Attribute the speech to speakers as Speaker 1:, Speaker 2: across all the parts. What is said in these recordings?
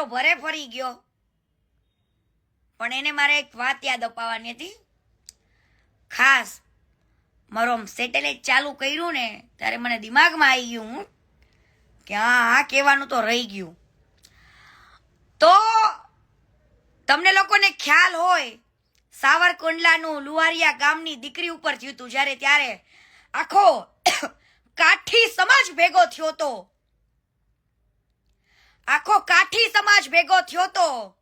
Speaker 1: Kilo ભરે ફરી ગયો. પણ એને મારે એક વાત યાદ અપાવવાની હતી. ખાસ મારો સેટેલાઇટ ચાલુ કર્યું ને, ત્યારે મને દિમાગમાં આવી ગયું કે હા હા કહેવાનું તો રહી ગયું. તો તમને લોકોને ખ્યાલ હોય, સાવરકુંડલાનું લુવારિયા ગામની દીકરી ઉપર થયું હતું જ્યારે ત્યારે આખો કાઠી સમાજ ભેગો થયો તો આખો કાઠી સમાજ ભેગો થયો તો.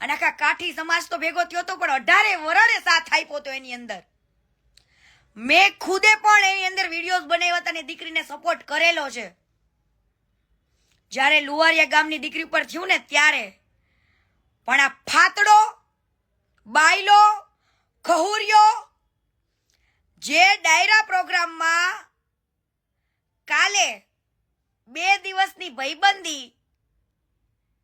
Speaker 1: અને આખા કાઠી સમાજ તો ભેગો થયો તો, પણ અઢારે વરણે સાથ આપ્યો તો એની અંદર. મેં ખુદે પણ એની અંદર વિડીયોઝ બનાવ્યા હતા અને દીકરીને સપોર્ટ કરેલો છે. જ્યારે લુવારિયા ગામની દીકરી પર થયું ને ત્યારે. પણ આ ફાતડો બાયલો ખહુરિયો જે ડાયરા પ્રોગ્રામમાં કાલે બે દિવસની ભાઈબંધી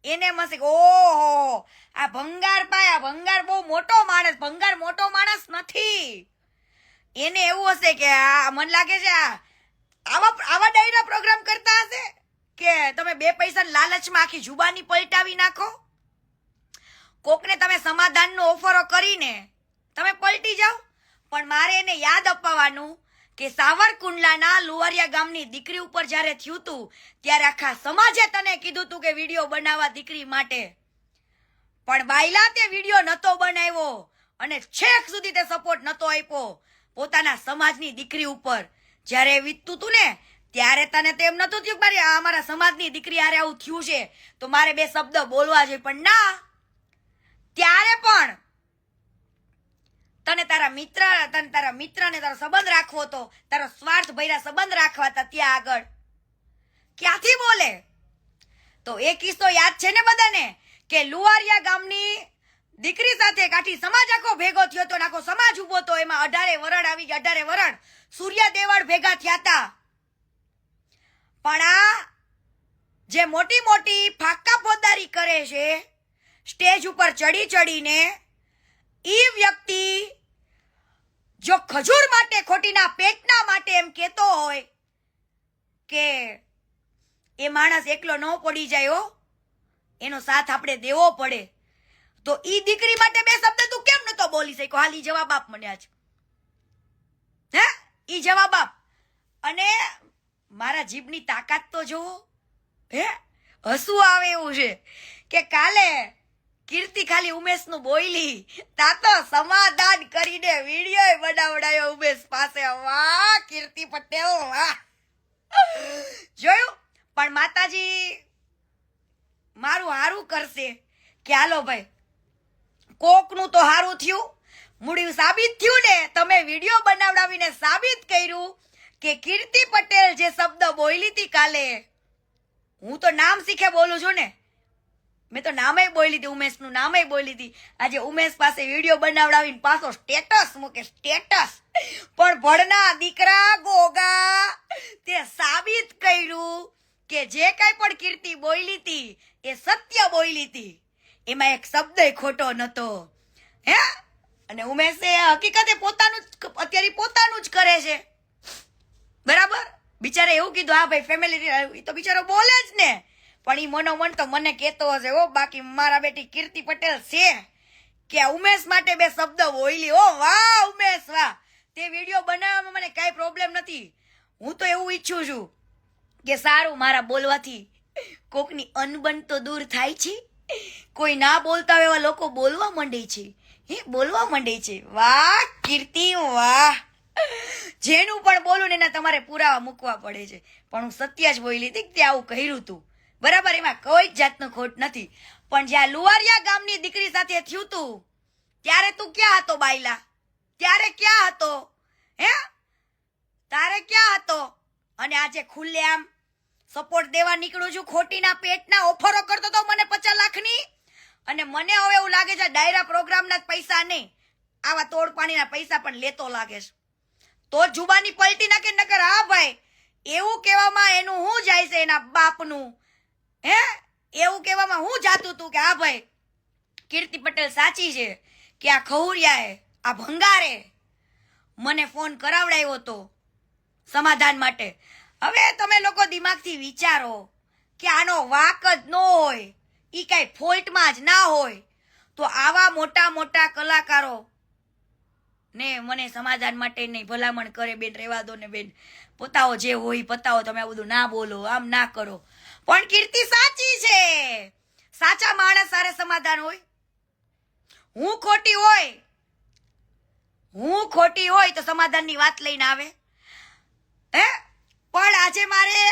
Speaker 1: એને મસે ઓહો, આ ભંગાર પાય ભંગાર બહુ મોટો માણસ, ભંગાર મોટો માણસ નથી. એને એવું હશે કે, આ મને લાગે છે આ આવા આવા ડાયરા પ્રોગ્રામ કરતા હશે કે તમે બે પૈસા લાલચમાં આખી જુબાની પલટાવી નાખો? કોકને તમે સમાધાનનો ઓફરો કરીને તમે પલટી જાઓ. પણ મારે એને યાદ અપાવવાનું કે સાવરકુંડલાના લુવારિયા ગામની દીકરી ઉપર જ્યારે થયું તું, ત્યારે આખા સમાજે તને કીધું તું કે વીડિયો બનાવવા દીકરી માટે. પણ બાયલા તે વીડિયો નતો બનાવ્યો અને છેક સુધી તે સપોર્ટ નતો આપ્યો પોતાના સમાજની દીકરી ઉપર. જ્યારે વીતતું તું ને, ત્યારે તને તેમ નતું થયું મારે આ અમારા સમાજની દીકરી હારે આવું થયું છે, તો મારે બે શબ્દ બોલવા જોઈએ. પણ ના, ત્યારે પણ તને તારા મિત્ર, તને તારા મિત્રને તારો સંબંધ રાખવો હતો. તારો સ્વાર્થ ભર્યા સંબંધ રાખવા હતા ત્યાં આગળ. ક્યાંથી બોલે? તો એ કિસ્સો યાદ છે ને બધાને? કે લુવારિયા ગામની દીકરી સાથે કાઠી સમાજ આખો ભેગો થયો તો આખો સમાજ ઊભો તો એમાં અઢારે વરણ આવી ગયા, અઢારે વરણ. સૂર્ય દેવળ ભેગા થયા હતા. પણ આ જે મોટી મોટી ફાકા પોદારી કરે છે, સ્ટેજ ઉપર ચડી ચડીને ઈ વ્યક્તિ જો ખજૂર માટે, ખોટીના પેટના માટે એમ કહેતો હોય કે એ માણસ એકલો ન પડી જાય હો, એનો સાથ આપણે દેવો પડે, તો ઈ દીકરી માટે બે શબ્દ તું કેમ નતો બોલી શક્યો? હાલ ઈ જવાબ આપ મને આજ. હે? ઈ જવાબ આપ. અને મારા જીભની તાકાત તો જોવો હે? હસવું આવે એવું છે કે કાલે કીર્તિ ખાલી ઉમેશનું બોયલી. તા તો સમાધાન કરીને વીડિયો બનાવડાયો ઉમેશ પાસે. વાહ, કીર્તિ પટેલ, વાહ. જોયું? પણ માતાજી, મારું હારું કરશે. કે હાલો ભાઈ, કોકનું તો હારું થયું. મૂળ્યું સાબિત થયું ને, તમે વીડિયો બનાવડાવીને સાબિત કર્યું કે કીર્તિ પટેલ જે શબ્દ બોલી હતી કાલે. હું તો નામ શીખે બોલું છું ને. મેં તો નામે બોલી હતી ઉમેશનું નામે બોલી હતી આજે ઉમેશ પાસે વીડિયો બનાવડાવીને પાછો સ્ટેટસ મૂકે સ્ટેટસ પણ ભણના દીકરા ગોગા, તે સાબિત કર્યું કે જે કાંઈ પણ કીર્તિ બોલી હતી એ સત્ય બોલી હતી એમાં એક શબ્દ ખોટો નતો. હે? અને ઉમેશે હકીકતે પોતાનું જ અત્યારે પોતાનું જ કરે છે. બરાબર? બિચારે એવું કીધું, હા ભાઈ ફેમિલી તો બિચારો બોલે જ ને. પણ ઈ મનોમન તો મને કહેતો હશે ઓ બાકી મારા બેટી કીર્તિ પટેલ છે. કે ઉમેશ માટે બે શબ્દ બોલી ઓ વાહ, ઉમેશ, વાહ. તે વીડિયો બનાવવામાં મને કાંઈ પ્રોબ્લેમ નથી. હું તો એવું ઈચ્છું છું કે સારું મારા બોલવાથી કોકની અનબન તો દૂર થાય છે. કોઈ ના બોલતા એવા લોકો બોલવા માંડે છે. હે, બોલવા માંડે છે. વાહ, કીર્તિ, વાહ. જેનું પણ બોલું ને એના તમારે પુરાવા મૂકવા પડે છે. પણ હું સત્ય જ બોલી હતી તે આવું કર્યું તું. બરાબર, એમાં કોઈ જ જાતનો ખોટ નથી. પણ જ્યાં લુવારિયા ગામની દીકરી સાથે થયું તું, ત્યારે તું ક્યાં હતો, બાયલા? ત્યારે ક્યાં હતો? હે? તારે ક્યાં હતો? અને આજે ખુલ્લે આમ સપોર્ટ દેવા નીકળું છું, ખોટીના પેટના ઓફરો કરતો તો મને પચાસ લાખની? અને મને હવે એવું લાગે છે, ડાયરા પ્રોગ્રામના જ પૈસા નહીં. આવા તોડ પાણીના પૈસા પણ લેતો લાગે છે. તો જુબાની પલટી નાખે, નકર હા ભાઈ, એવું કહેવામાં એનું હું જાય છે એના બાપનું? હે? એવું કહેવામાં હું જાતું તું કે, હા ભાઈ, કીર્તિ પટેલ સાચી છે કે આ ખહુરિયાએ આ ભંગારે મને ફોન કરાવડાવ્યો હતો સમાધાન માટે. હવે તમે લોકો દિમાગથી વિચારો કે આનો વાક જ ન હોય એ કાંઈ ફોલ્ટમાં જ ના હોય, તો આવા મોટા મોટા કલાકારો ને મને સમાધાન માટે નહીં, ભલામણ કરે બેન, રહેવા દો ને બેન. પોતાઓ જે હોય પતાવો, તમે આ બધું ના બોલો, આમ ના કરો. પણ કીર્તિ સાચી છે. સાચા માણસ સારે સમાધાન હોય. હું ખોટી હોય, હું ખોટી હોય તો સમાધાનની વાત લઈને આવે. હે? પણ આજે મારે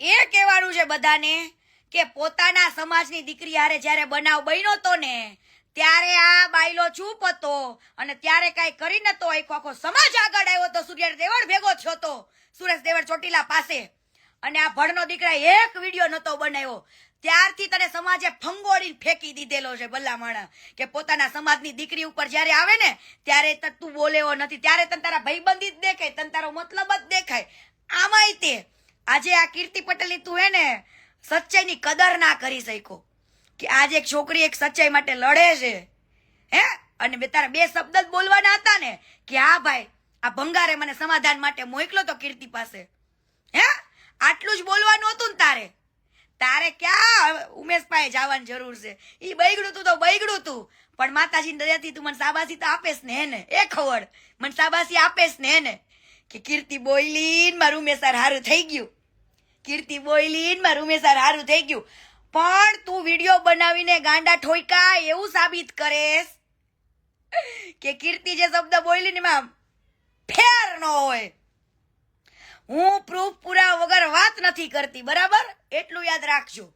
Speaker 1: એ કહેવાનું છે બધાને કે પોતાના સમાજની દીકરી હારે જ્યારે બનાવ બન્યો તો ને ત્યારે આ બાયલો ચૂપ હતો અને ત્યારે કાંઈ કરી નતો. આખો આખો સમાજ આગળ આવ્યો તો સૂર્ય દેવળ ભેગો થયો તો. સુરેશ દેવળ ચોટીલા પાસે. અને આ ભણનો દીકરા એક વીડિયો નતો બનાવ્યો. ત્યારથી તને સમાજે ફંગોળીને ફેંકી દીધેલો છે ભલામણ. કે પોતાના સમાજની દીકરી ઉપર જ્યારે આવે ને, ત્યારે તું બોલેવો નથી. ત્યારે તને તારા ભાઈબંધી જ દેખાય, તને તારો મતલબ જ દેખાય. આમાંય તે. આજે આ કીર્તિ પટેલની તું હે ને, સચ્ચાઈની કદર ના કરી શક્યો. કે આજે એક છોકરી એક સચ્ચાઈ માટે લડે છે, હે? અને બે તારા બે શબ્દ જ બોલવાના હતા ને કે હા ભાઈ, આ ભંગારે મને સમાધાન માટે મોકલો તો કીર્તિ પાસે, હે? આટલું જ બોલવાનું હતું ને તારે. તારે ક્યાં ઉમેશભાઈ જવાની જરૂર છે? એ બૈગડું તું તો બૈગડું તું. પણ માતાજીની દયાથી તું મને સાબાસી તો આપેસ ને હેને એ ખવડ મને સાબાસી આપેશ ને હેને કે કીર્તિ બોયલીન મારું ઉમેશાર હારું થઈ ગયું. કીર્તિ બોયલીન મારું ઉમેશાર હારું થઈ ગયું. પણ તું વીડિયો બનાવીને ગાંડા ઠોયકા એવું સાબિત કરેશ કે કીર્તિ જે શબ્દ બોલી ને એમાં ફેર ન હોય. હું પ્રૂફ પૂરા વગર વાત નથી કરતી, બરાબર? એટલું યાદ રાખજો.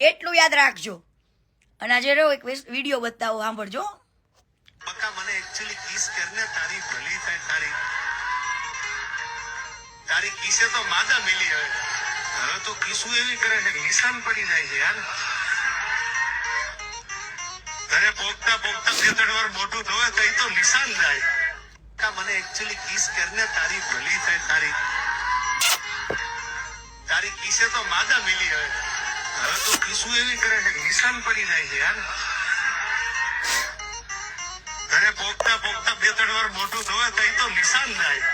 Speaker 1: એટલું યાદ રાખજો. અને આજે રહ્યો એક વીડિયો બતાવો, સાંભળજો.
Speaker 2: બકા મને એકચ્યુઅલી કિસ કરને તારી ભલી થાય, તારી તારી કિસે તો માદા મિલી હવે. હવે તો કિસુ એવી કરે છે નિશાન પડી જાય છે યાર ઘરે પોગતા પોગતા બે ત્રણ વાર મોટું થવે તો તો નિશાન જાય. મને એકચ્યુઅલી કિસ કરીને તારી ભલી થાય, તારી. તારી કિસે તો માદા મિલી હવે. હવે તો કિસુ એવી કરે છે નિશાન પડી જાય છે યાર ઘરે પોગતા પોગતા બે ત્રણ વાર મોટું થવે તો તો નિશાન જાય.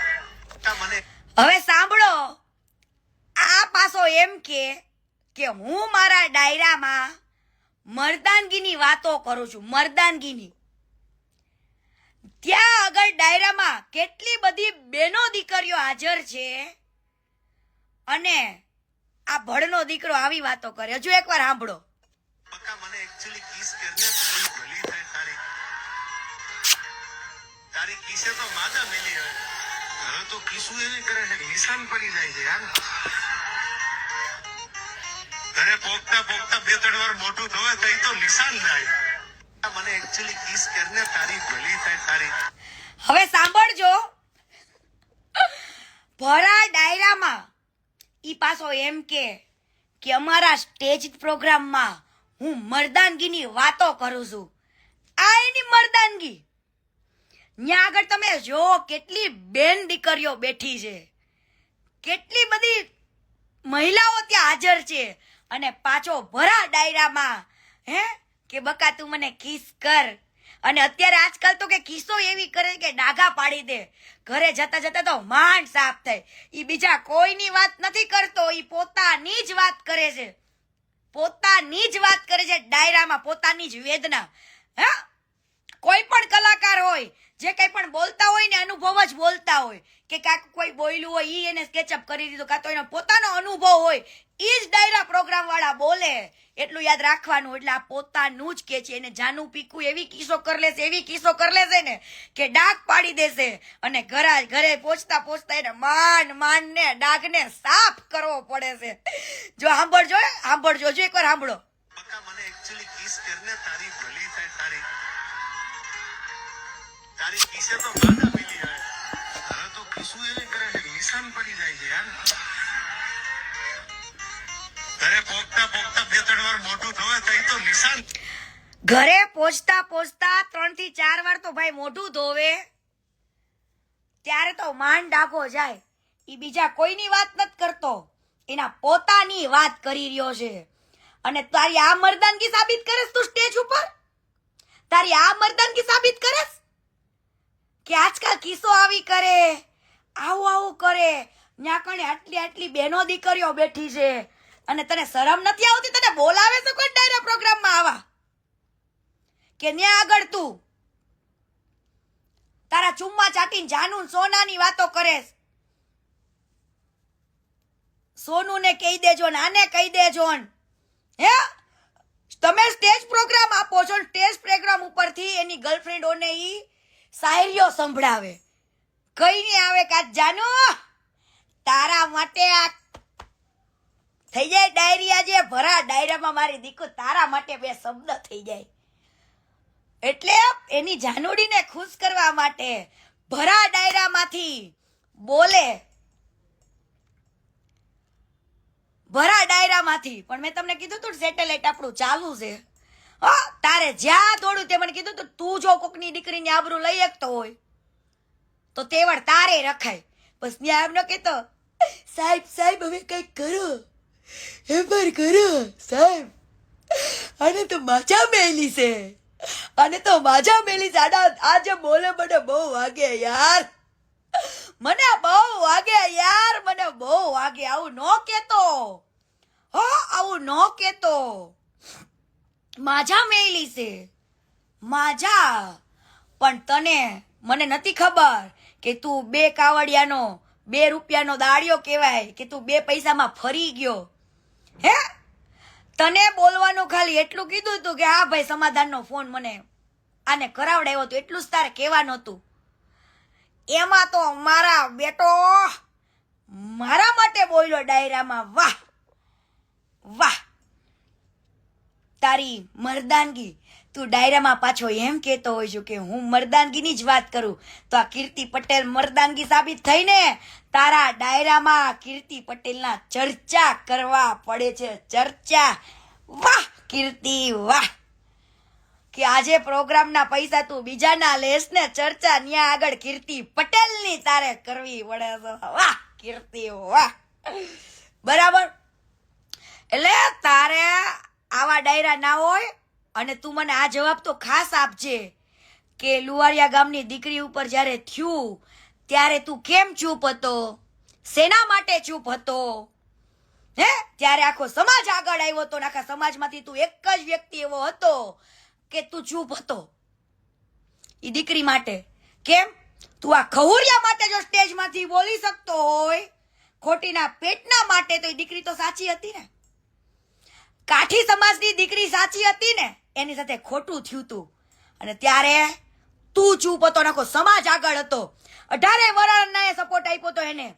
Speaker 1: હવે સાંભળો. આ એમ કે કે હું મારા ડાયરામાં મર્દાનગીની વાતો કરું છું, મર્દાનગીની. ત્યાં આગળ ડાયરામાં કેટલી બધી બેનો દીકરીઓ હાજર છે અને આ ભડનો દીકરો આવી વાતો કરે. હજુ એકવાર સાંભળો.
Speaker 2: તો માદા મેલી હવે તો કિસુ એવી કરે છે, નિશાન પડી જાય છે, યાર. ઘરે પોગતા પોગતા બે, ત્રણ વાર મોટું ધોવે તો તો નિશાન થાય મને એકચ્યુઅલી કિસ કરીને તારી ભલી થાય, તારી.
Speaker 1: હવે સાંભળજો. ભરા ડાયરામાં. ઈ પાછો એમ કે કે અમારા સ્ટેજ પ્રોગ્રામમાં હું મર્દાનગીની વાતો કરું છું. આ એની મર્દાનગી. ત્યાં આગળ તમે જો કેટલી બેન દીકરીઓ બેઠી છે. કેટલી બધી મહિલાઓ ત્યાં હાજર છે. અને પાછો ભરા ડાયરામાં. હે? કે બકા તું મને કિસ કર. અને અત્યારે આજકાલ તો કે કિસ્સો એવી કરે કે ડાઘા પાડી દે. ઘરે જતા જતા તો માંડ સાફ થાય. એ બીજા કોઈની વાત નથી કરતો. એ પોતાની જ વાત કરે છે. પોતાની જ વાત કરે છે ડાયરામાં. પોતાની જ વેદના. હે કોઈ પણ કલાકાર હોય જે કંઈ પણ બોલતા હોય ને અનુભવ જ બોલતા હોય. કે કાંક કોઈ બોલ્યું હોય, ઈ એને સ્કેચઅપ કરી દીધું, કાં તો એનો પોતાનો અનુભવ હોય, ઈ જ ડાયરા પ્રોગ્રામ વાળા બોલે. એટલું યાદ રાખવાનું, એટલે આ પોતાનું જ કે છે. એને જાનું પીકું એવી કિસ્સો કર લેશે, એવી કિસ્સો કર લેશે ને કે ડાઘ પાડી દેશે અને ઘરા, ઘરે પહોંચતા પહોંચતા એને માન માન ને ડાઘને સાફ કરવો પડે છે. જો સાંભળજો સાંભળજો. જો એકવાર સાંભળો.
Speaker 2: મને એકચ્યુઅલી કિસ કરીને તારી ભલી થાય, તારી તારી કિસે તો માદા મિલી હોય. હવે તો કિસુ એવી કરે છે નિશાન પડી જાય છે, યાર. ઘરે પોગતા પોગતા બે, ત્રણ વાર મોટું ધોવે તો તો નિશાન.
Speaker 1: ઘરે પહોંચતા પહોંચતા ત્રણથી ચાર વાર તો ભાઈ મોઢું ધોવે. ત્યારે તો માંડ ડાઘો જાય. ઈ બીજા કોઈની વાત નથી કરતો. એના પોતાની વાત કરી રહ્યો છે. અને તારી આ મર્દાનગી સાબિત કરેસ તું સ્ટેજ ઉપર? તારી આ મર્દાનગી સાબિત કરેસ? કે આજકાલ કિસ્સો આવી કરે. આવું આવું કરે. ત્યાં કણે આટલી આટલી બહેનો દીકરીઓ બેઠી છે. અને તને શરમ નથી આવતી? તને બોલાવે છે કોઈ ડાયરા પ્રોગ્રામમાં આવા? કે ન્યા આગળ તું? તારા ચુમ્મા ચાટીને જાનું સોનાની વાતો કરેશ. સોનું ને કહી દેજો ને આને કહી દેજો હે? તમે સ્ટેજ પ્રોગ્રામ આપો છો ને સ્ટેજ પ્રોગ્રામ ઉપરથી એની ગર્લફ્રેન્ડોને ઈ શાયરીઓ સંભળાવે. કઈ નહીં આવે કાચ જાનુ. તારા માટે આ થઈ જાય ડાયરિયા જે ભરા ડાયરામાં મારી દીકુ તારા માટે બે શબ્દ થઈ જાય. એટલે એની જાનુડીને ખુશ કરવા માટે ભરા ડાયરામાંથી બોલે. ભરા ડાયરામાંથી. પણ મેં તમને કીધું તું સેટેલાઇટ આપણું ચાલુ છે. તારે જ્યાં દોડું તે મને કીધું તું જો કોકની દીકરીની આબરૂ લઈ શકતો હોય, તો તેવડ તારે રખાય. બસ ત્યાં એમ ન કહેતો, સાહેબ સાહેબ, હવે કંઈક કરો. હેબર કરો, સાહેબ. અને તો માજા મેલી છે. અને તો માજા મેલી છે. આજે બોલે મને બહુ વાગે યાર. મને બહુ વાગે યાર, મને બહુ વાગે. આવું ન કેતો હો, આવું ન કેતો માજા મેલી છે. માજા. પણ તને મને નથી ખબર કે તું બે કાવડિયાનો, બે રૂપિયાનો દાડિયો કહેવાય કે તું બે પૈસામાં ફરી ગયો. હે? તને બોલવાનું ખાલી એટલું કીધું હતું કે હા ભાઈ, સમાધાનનો ફોન મને આને કરાવડાવ્યો તો એટલું જ તારે કહેવાનું હતું. એમાં તો મારા બેટો મારા માટે બોલ્યો ડાયરામાં, વાહ વાહ. તારી મર્દાનગી. તું ડાયરામાં પાછો એમ કહેતો હોય છું કે હું મર્દાનગીની જ વાત કરું. તો આ કીર્તિ પટેલ મર્દાનગી સાબિત થઈને તારા ડાયરામાં કીર્તિ પટેલના ચર્ચા કરવા પડે છે. ચર્ચા. વાહ, કીર્તિ, વાહ. કે આજે પ્રોગ્રામના પૈસા તું બીજાના લેસ ને ચર્ચા ન્યા આગળ કીર્તિ પટેલની તારે કરવી પડે વાહ, કીર્તિ, વાહ. બરાબર? એટલે તારે આવા ડાયરા ના હોય અને તું મને આ જવાબ તો ખાસ આપજે કે લુવારિયા ગામની દીકરી ઉપર જ્યારે થયું, ત્યારે તું કેમ ચૂપ હતો? શેના માટે ચૂપ હતો? હે? ત્યારે આખો સમાજ આગળ આવ્યો હતો આખા સમાજમાંથી તું એક જ વ્યક્તિ એવો હતો કે તું ચૂપ હતો. એ દીકરી માટે. કેમ? તું આ ખહુરિયા માટે જો સ્ટેજમાંથી બોલી શકતો હોય, ખોટીના પેટના માટે તો એ દીકરી તો સાચી હતી ને. કાઠી સમાજની દીકરી સાચી હતી ને, એની સાથે ખોટું થયું તું. અને ત્યારે તું ચૂપ હતો નાખો સમાજ આગળ હતો. અઢારે વરણના સપોર્ટ આપ્યો તો એને.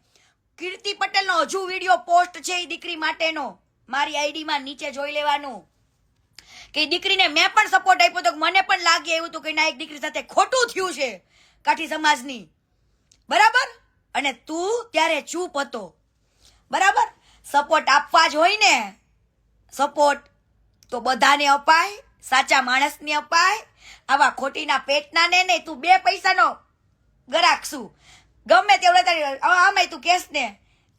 Speaker 1: કીર્તિ પટેલનો હજુ વીડિયો પોસ્ટ છે એ દીકરી માટેનો. મારી આઈડીમાં નીચે જોઈ લેવાનું. કે દીકરીને મેં પણ સપોર્ટ આપ્યો તો મને પણ લાગે એવું હતું કે ના, એક દીકરી સાથે ખોટું થયું છે કાઠી સમાજની. બરાબર? અને તું ત્યારે ચૂપ હતો. બરાબર? સપોર્ટ આપવા જ હોય ને સપોર્ટ. તો બધાને અપાય, સાચા માણસને અપાય. આવા ખોટીના પેટના ને નહીં, તું બે પૈસાનો ગરાક શું? ગમે તેવડે તારી આમે તું કેસ ને.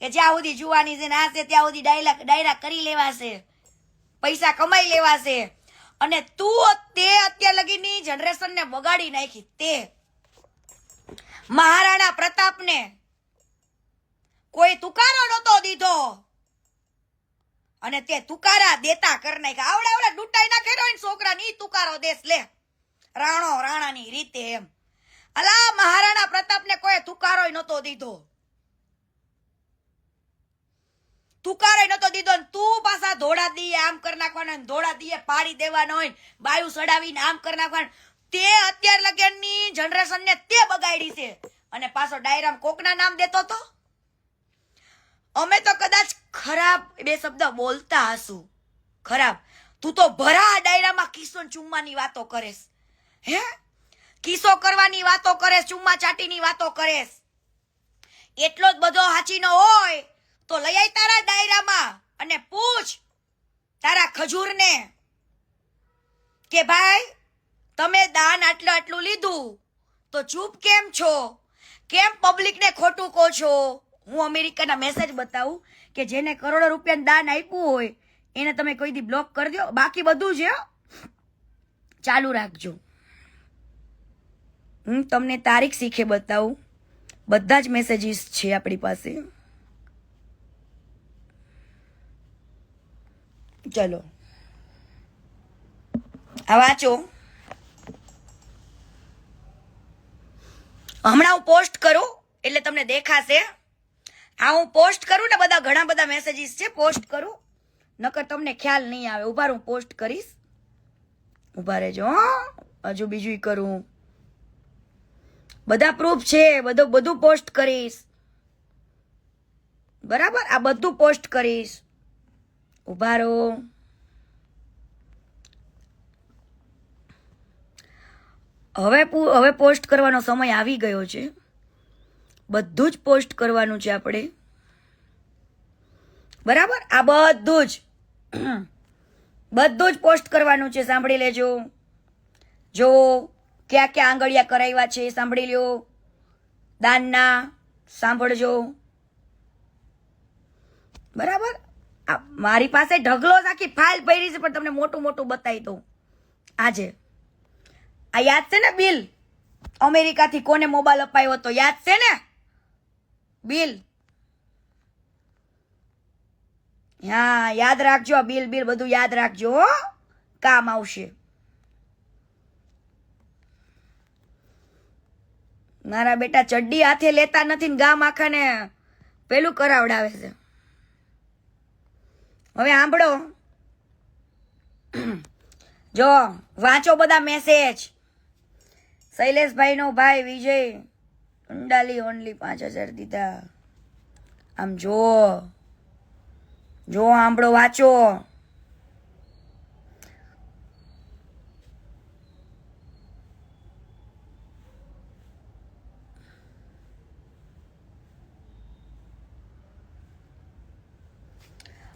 Speaker 1: કે જ્યાં સુધી જુવાની છે ને છે, ત્યાં સુધી ડાયલા ડાયરા કરી લેવાશે પૈસા કમાઈ લેવાશે અને તું તે અત્યાર લગીની જનરેશનને બગાડી નાખી તે. મહારાણા પ્રતાપને કોઈ તુકારો નહોતો દીધો. અને તે તુકારા દેતા કર નાખ્યા. આવડે આવડે ડૂટાઈ નાખે ને છોકરા ની તુકારો દેશ લે. રાણો રાણાની રીતે એમ. અલા મહારાણા પ્રતાપને કોઈ તુકારો નતો દીધો. તુકારો નતો દીધો ને તું પાછા ધોળા દીએ આમ કરી નાખવાના ધોળા દીએ પાડી દેવાનો હોય બાયુ સડાવીને આમ કરી નાખવાનું તે અત્યાર લગનની જનરેશન ને તે બગાડી છે. અને પાછો ડાયરામ કોકના નામ દેતો તો? અમે તો કદાચ ખરાબ બે શબ્દ બોલતા હશું. ખરાબ. તું તો ભરા ડાયરામાં કિસ્સો ચુમ્માની વાતો કરેશ. હે? કિસ્સો કરવાની વાતો કરે ચુમ્મા ચાટીની વાતો કરેશ. એટલો જ બધો હાચીનો હોય તો લઈ આય તારા ડાયરામાં અને પૂછ તારા ખજૂરને કે ભાઈ, તમે દાન આટલું આટલું લીધું તો ચૂપ કેમ છો? કેમ પબ્લિકને ખોટું કહો છો? હું અમેરિકાના મેસેજ બતાવું કે જેને કરોડો રૂપિયાનું દાન આપ્યું હોય, એને તમે કોઈ દી બ્લોક કરી દો. બાકી બધું છે. ચાલુ રાખજો. હું તમને તારીખ શીખે બતાવું. બધા જ મેસેજીસ છે આપણી પાસે. ચલો. આ વાંચો. હમણાં હું પોસ્ટ કરું, એટલે તમને દેખાશે. આ હું પોસ્ટ કરું ને બધા, ઘણા બધા મેસેજીસ છે, પોસ્ટ કરું. નકર તમને ખ્યાલ નહીં આવે. ઊભા હું પોસ્ટ કરીશ. ઊભા રહેજો, હો. હજુ બીજું કરું. બધા પ્રૂફ છે, બધું બધું પોસ્ટ કરીશ. બરાબર? આ બધું પોસ્ટ કરીશ. ઊભા રહો. હવે હવે પોસ્ટ કરવાનો સમય આવી ગયો છે. બધું જ પોસ્ટ કરવાનું છે આપણે. બરાબર? આ બધું જ. બધું જ પોસ્ટ કરવાનું છે, સાંભળી લેજો. જો ક્યાં ક્યાં આંગળિયા કરાવ્યા છે, સાંભળી લ્યો. દાનના, સાંભળજો. બરાબર? મારી પાસે ઢગલો આખી ફાઇલ ભરી છે, પણ તમને મોટું મોટું બતાવી દઉં. આજે. આ યાદ છે ને, બિલ? અમેરિકાથી કોને મોબાઈલ અપાયો હતો? યાદ છે ને? બિલ. હા, યાદ રાખજો બિલ બિલ બધું યાદ રાખજો કામ આવશે. મારા બેટા ચડ્ડી હાથે લેતા નથી ને ગામ આખાને પેલું કરાવડાવે છે. હવે સાંભળો. જો, વાંચો બધા મેસેજ શૈલેષભાઈ નો ભાઈ વિજય. અંડાલી ઓનલી પાંચ હજાર દીધા. આમ જો જો આંબળો વાંચો.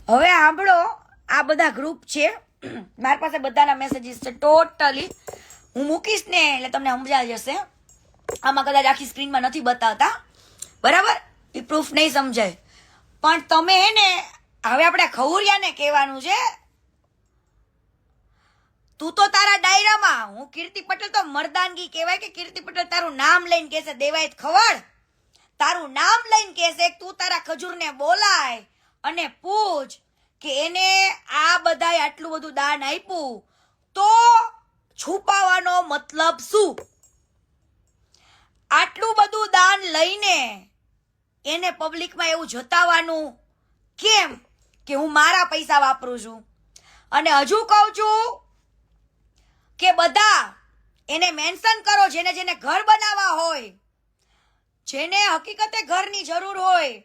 Speaker 1: હવે આંબળો આ બધા ગ્રુપ છે. મારી પાસે બધાના મેસેજીસ છે ટોટલી હું મૂકીશ ને એટલે તમને સમજાઈ જશે. આમાં કદાચ આખી સ્ક્રીનમાં નથી બતાવતા. બરાબર? એ પ્રૂફ નહીં સમજાય. પણ તમે એને, હવે આપણે ખવરિયાને કહેવાનું છે, તું તો તારા ડાયરામાં, હું કીર્તિ પટેલ તો મર્દાનગી કહેવાય કે કીર્તિ પટેલ તારું નામ લઈને કહેશે દેવાય ખવડ, તારું નામ લઈને કહેશે, તું તારા ખજૂરને બોલાય અને પૂછ કે એને આ બધાય આટલું બધું દાન આપ્યું, તો છુપાવાનો મતલબ શું? આટલું બધું દાન લઈને એને પબ્લિકમાં એવું જતાવવાનું કેમ કે હું મારા પૈસા વાપરું છું? અને હજુ કહું છું કે બધા એને મેન્શન કરો, જેને જેને ઘર બનાવવા હોય, જેને હકીકતે ઘરની જરૂર હોય,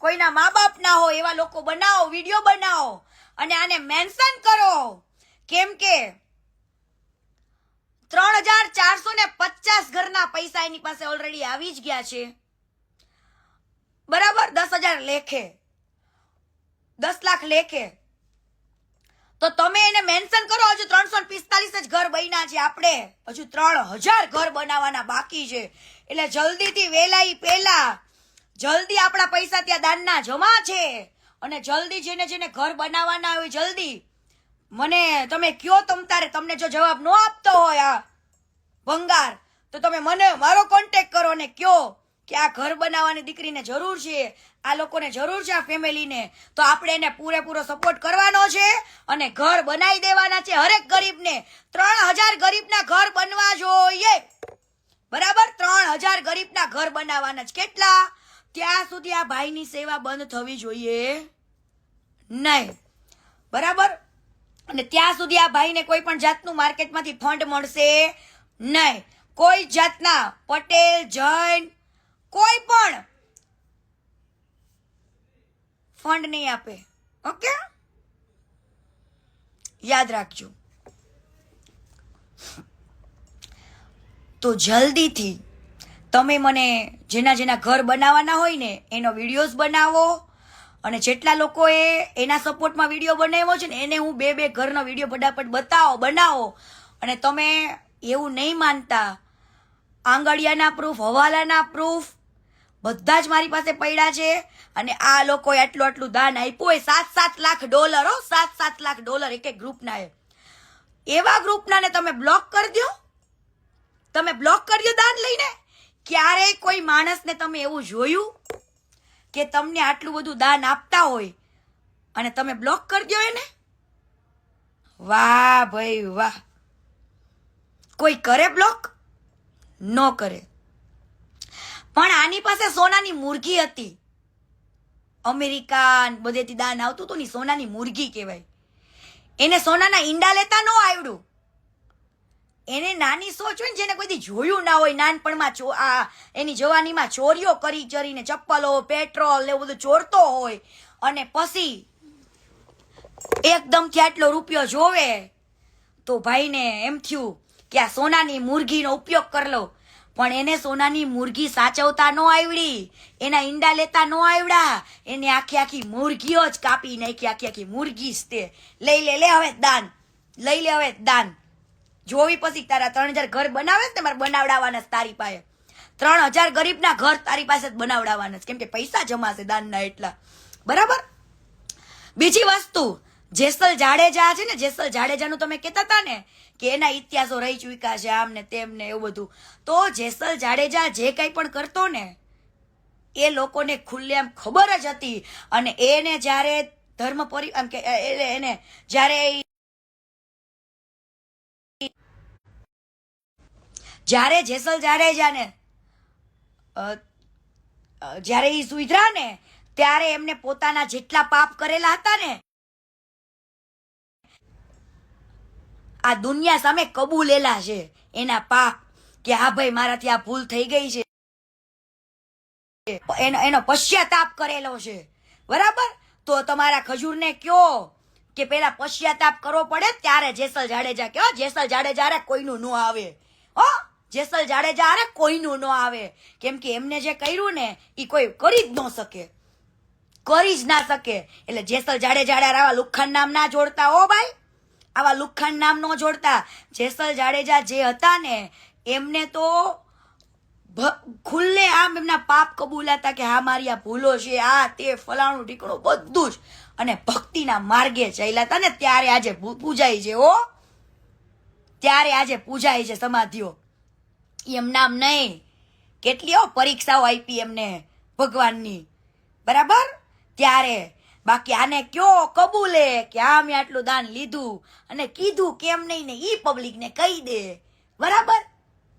Speaker 1: કોઈના મા બાપ ના હોય એવા લોકો બનાવો, વીડિયો બનાવો અને આને મેન્શન કરો. કેમ કે ત્રણ હજાર ચારસો ને પચાસ ઘરના પૈસા એની પાસે ઓલરેડી આવી જ ગયા છે. બરાબર? દસ હજાર લેખે. દસ લાખ લેખે. તો તમે એને મેન્શન કરો, હજુ ત્રણસો પિસ્તાલીસ જ ઘર બન્યા છે આપણે. હજુ ત્રણ હજાર ઘર બનાવવાના બાકી છે. એટલે જલ્દીથી વેલાઈ પહેલા જલ્દી આપણા પૈસા ત્યાં દાનના જમા છે. અને જલ્દી જેને જેને ઘર બનાવવાના હોય જલ્દી મને તમે કયો તમ તારે તમને જો જવાબ ન આપતો હોય, આ ભંગાર, તો તમે મને, મારો કોન્ટેક કરો અને કયો કે આ ઘર બનાવવાની દીકરીને જરૂર છે, આ લોકોને જરૂર છે આ ફેમિલીને. તો આપણે એને પૂરેપૂરો સપોર્ટ કરવાનો છે અને ઘર બનાવી દેવાના છે હરેક ગરીબને. ત્રણ હજાર ગરીબના ઘર બનવા જોઈએ. બરાબર? ત્રણ હજાર ગરીબના ઘર બનાવવાના છે. કેટલા? ત્યાં સુધી આ ભાઈની સેવા બંધ થવી જોઈએ નહીં. બરાબર? અને ત્યાં સુધી આ ભાઈને કોઈ પણ જાતનું માર્કેટમાંથી ફંડ મળશે નહીં. કોઈ જાતના પટેલ, જૈન, કોઈ પણ ફંડ નહીં આપે. ઓકે? યાદ રાખજો. તો જલ્દીથી તમે મને જેના જેના ઘર બનાવવાના હોય ને એનો વિડીયોઝ બનાવો. અને જેટલા લોકોએ એના સપોર્ટમાં વીડિયો બનાવ્યો છે ને, એને હું બે બે ઘરનો વીડિયો ફટાફટ બતાવો, બનાવો. અને તમે એવું નહીં માનતા. આંગળિયાના પ્રૂફ હવાલાના પ્રૂફ બધા જ મારી પાસે પડ્યા છે. અને આ લોકોએ આટલું આટલું દાન આપ્યું હોય સાત સાત લાખ ડોલર, હો સાત સાત લાખ ડોલર એક એક ગ્રુપના એ એવા ગ્રુપનાને તમે બ્લોક કરી દો તમે બ્લોક કરી દો દાન લઈને. ક્યારેય કોઈ માણસને તમે એવું જોયું કે તમને આટલું બધું દાન આપતા હોય અને તમે બ્લોક કરી દો એને? વાહ ભાઈ વાહ. કોઈ કરે બ્લોક ન કરે. પણ આની પાસે સોનાની મુરગી હતી. અમેરિકા બધેથી દાન આવતું હતું ને સોનાની મુરગી કહેવાય. એને સોનાના ઈંડા લેતા ન આવડ્યું. એને નાની સોચ હોય ને જેને કોઈથી જોયું ના હોય, નાનપણમાં ચો આ એની જવાનીમાં ચોરીઓ કરી ચરીને ચપ્પલો, પેટ્રોલ એવું બધું ચોરતો હોય અને પછી એકદમથી આટલો રૂપિયો જોવે, તો ભાઈને એમ થયું કે આ સોનાની મુરગીનો ઉપયોગ કરી લો. પણ એને સોનાની મુરગી સાચવતા ન આવડી, એના ઈંડા લેતા ન આવડા, એને આખી આખી મુરગીઓ જ કાપી નાખી, આખી આખી મુરગી જ તે. લઈ લે લે હવે દાન, લઈ લે હવે દાન. જોવી પછી તારા ત્રણ હજાર ઘર બનાવે ને, મારે બનાવડાવવાના તારી પાસે. ત્રણ હજાર ગરીબના ઘર તારી પાસે જ બનાવડાવવાના છે. કેમ કે પૈસા જમાશે દાનના એટલા. બરાબર? બીજી વસ્તુ, જેસલ જાડેજા છે ને, જેસલ જાડેજાનું તમે કહેતા હતા ને, કે એના ઇતિહાસો રહી ચૂક્યા છે આમ ને તેમ ને એવું બધું. તો જેસલ જાડેજા જે કંઈ પણ કરતો ને, એ લોકોને ખુલ્લેઆમ ખબર જ હતી. અને એને જ્યારે ધર્મ પરિ, આમ કે એને જ્યારે જ્યારે જેસલ જાડેજાને જ્યારે એ સુધરા ને ત્યારે એમને પોતાના જેટલા પાપ કરેલા હતા ને આ દુનિયા સામે કબૂલેલા છે. એના પાપ કે હા ભાઈ મારાથી આ ભૂલ થઈ ગઈ છે. એનો એનો પશ્ચાતાપ કરેલો છે. બરાબર? તો તમારા ખજૂરને કયો કે પેલા પશ્ચાતાપ કરવો પડે ત્યારે જેસલ જાડેજા કયો? જેસલ જાડેજા કોઈનું ન આવે. હો? જેસલ જાડેજા હારે કોઈનું ન આવે. કેમ કે એમને જે કર્યું ને એ કોઈ કરી જ ન શકે. કરી જ ના શકે. એટલે જેસલ જાડેજા આવા લુખાન નામ ના જોડતા હો ભાઈ. આવા લુખાન નામ ન જોડતા. જેસલ જાડેજા જે હતા ને, એમને તો ખુલ્લે આમ એમના પાપ કબૂલાતા કે હા, મારી આ ભૂલો છે, આ તે ફલાણું ઢીકણું બધું જ. અને ભક્તિના માર્ગે ચાલ્યા હતા ને, ત્યારે આજે પૂજાય છે ઓ ત્યારે આજે પૂજાય છે સમાધિઓ. એમ નામ નહીં. કેટલી હો પરીક્ષાઓ આપી એમને ભગવાનની. બરાબર? ત્યારે બાકી આને કયો કબૂલે કે આ મેં આટલું દાન લીધું અને કીધું કેમ નહીં ને ઈ પબ્લિકને કહી દે. બરાબર?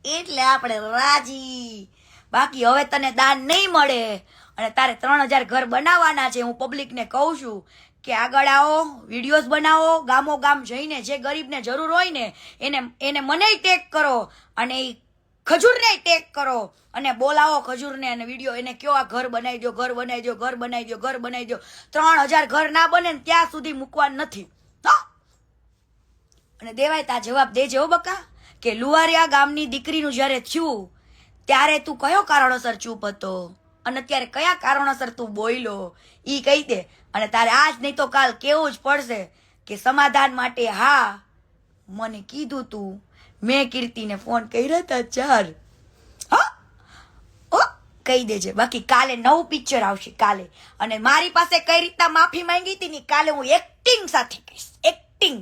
Speaker 1: એટલે આપણે રાજી. બાકી હવે તને દાન નહીં મળે. અને તારે ત્રણ હજાર ઘર બનાવવાના છે. હું પબ્લિકને કહું છું કે આગળ આવો, વિડીયોઝ બનાવો ગામો ગામ જઈને જે ગરીબને જરૂર હોય ને એને એને મને ટેક કરો. અને ઈ ખજૂરને ટેક કરો અને બોલાવો ખજૂરને અને વીડિયો એને કયો આ ઘર બનાવી દો ઘર બનાવી દો ઘર બનાવી દો ઘર બનાવી દો ત્રણ હજાર ઘર ના બને ને ત્યાં સુધી મૂકવાનું નથી. અને દેવાય તા જવાબ દેજે હો બકા, કે લુવારિયા ગામની દીકરીનું જ્યારે થયું, ત્યારે તું કયો કારણોસર ચૂપ હતો? અને અત્યારે કયા કારણોસર તું બોયલો? ઈ કહી દે. અને તારે આજ નહીં તો કાલ કેવું જ પડશે કે સમાધાન માટે હા, મને કીધું તું મેં કીર્તિને ફોન કર્યા હતા ચાર કહી દેજે. બાકી કાલે નવું પિક્ચર આવશે, કાલે. અને મારી પાસે કઈ રીતના માફી માંગી હતી ને કાલે હું એક્ટિંગ સાથે કહીશ. એક્ટિંગ